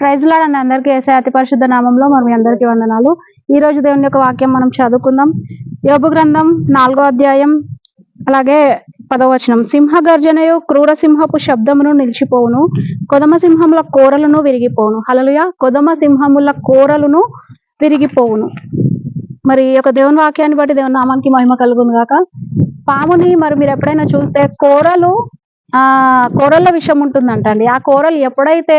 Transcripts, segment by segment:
Praise lord అందరికీ వేసే అతి పరిశుద్ధ నామంలో మరి మీ అందరికీ వందనాలు. ఈ రోజు దేవుని యొక్క వాక్యం మనం చదువుకుందాం. యోగు గ్రంథం నాలుగో అధ్యాయం అలాగే పదవచనం సింహ గర్జనయు క్రూర సింహపు శబ్దమును నిలిచిపోవును కొదమ సింహముల కోరలను విరిగిపోవును. హలలుయ కొదమ సింహముల కూరలను విరిగిపోవును. మరి ఈ యొక్క దేవుని వాక్యాన్ని బట్టి దేవుని నామానికి మహిమ కలుగును గాక. పాముని మరి మీరు ఎప్పుడైనా చూస్తే కూరలు ఆ కూరల్లో విషం ఉంటుందంట అండి ఆ కూరలు ఎప్పుడైతే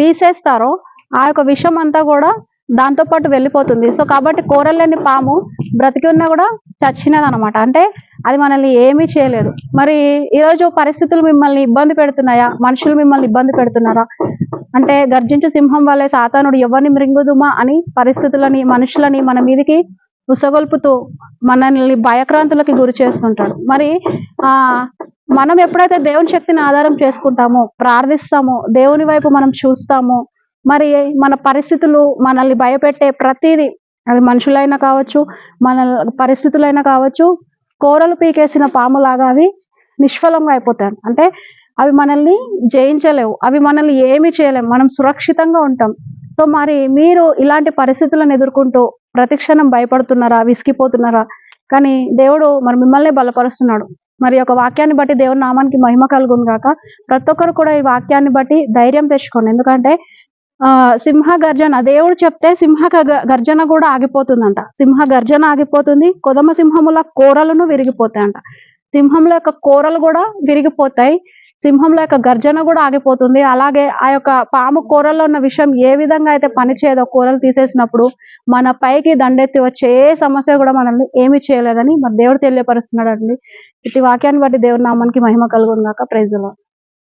తీసేస్తారో ఆ యొక్క విషం అంతా కూడా దాంతో పాటు వెళ్ళిపోతుంది. సో కాబట్టి కూరలు పాము బ్రతికి ఉన్నా కూడా చచ్చినది అనమాట అంటే అది మనల్ని ఏమీ చేయలేదు. మరి ఈరోజు పరిస్థితులు మిమ్మల్ని ఇబ్బంది పెడుతున్నాయా? మనుషులు మిమ్మల్ని ఇబ్బంది పెడుతున్నారా? అంటే గర్జించు సింహం వల్లే సాతానుడు ఎవరిని మృంగుదుమా అని పరిస్థితులని మనుషులని మన మీదికి ఉసగొల్పుతూ మనల్ని భయక్రాంతులకి గురి చేస్తుంటాడు. మరి ఆ మనం ఎప్పుడైతే దేవుని శక్తిని ఆధారం చేసుకుంటామో ప్రార్థిస్తామో దేవుని వైపు మనం చూస్తామో మరి మన పరిస్థితులు మనల్ని భయపెట్టే ప్రతిదీ అది మనుషులైనా కావచ్చు మన పరిస్థితులైనా కావచ్చు కూరలు పీకేసిన పాములాగా అవి నిష్ఫలంగా అయిపోతాయి. అంటే అవి మనల్ని జయించలేవు అవి మనల్ని ఏమి చేయలేము మనం సురక్షితంగా ఉంటాం. సో మరి మీరు ఇలాంటి పరిస్థితులను ఎదుర్కొంటూ ప్రతిక్షణం భయపడుతున్నారా విసిగిపోతున్నారా? కానీ దేవుడు మరి మిమ్మల్ని బలపరుస్తున్నాడు. మరి ఒక వాక్యాన్ని బట్టి దేవుని నామానికి మహిమ కలుగును కాక ప్రతి ఒక్కరు కూడా ఈ వాక్యాన్ని బట్టి ధైర్యం తెచ్చుకోండి. ఎందుకంటే ఆ సింహ గర్జన దేవుడు చెప్తే సింహ గ- గర్జన కూడా ఆగిపోతుందంట. సింహ గర్జన ఆగిపోతుంది కొదమ సింహముల కూరలను విరిగిపోతాయంట. సింహంల యొక్క కూరలు కూడా విరిగిపోతాయి. సింహంలో యొక్క గర్జన కూడా ఆగిపోతుంది. అలాగే ఆ యొక్క పాము కూరల్లో ఉన్న విషయం ఏ విధంగా అయితే పనిచేయదో కూరలు తీసేసినప్పుడు మన పైకి దండెత్తి వచ్చే ఏ సమస్య కూడా మనల్ని ఏమీ చేయలేదని మరి దేవుడు తెలియపరుస్తున్నాడు అండి ఇటు వాక్యాన్ని బట్టి దేవుడి నామానికి మహిమ కలుగుందాక ప్రైజ్లో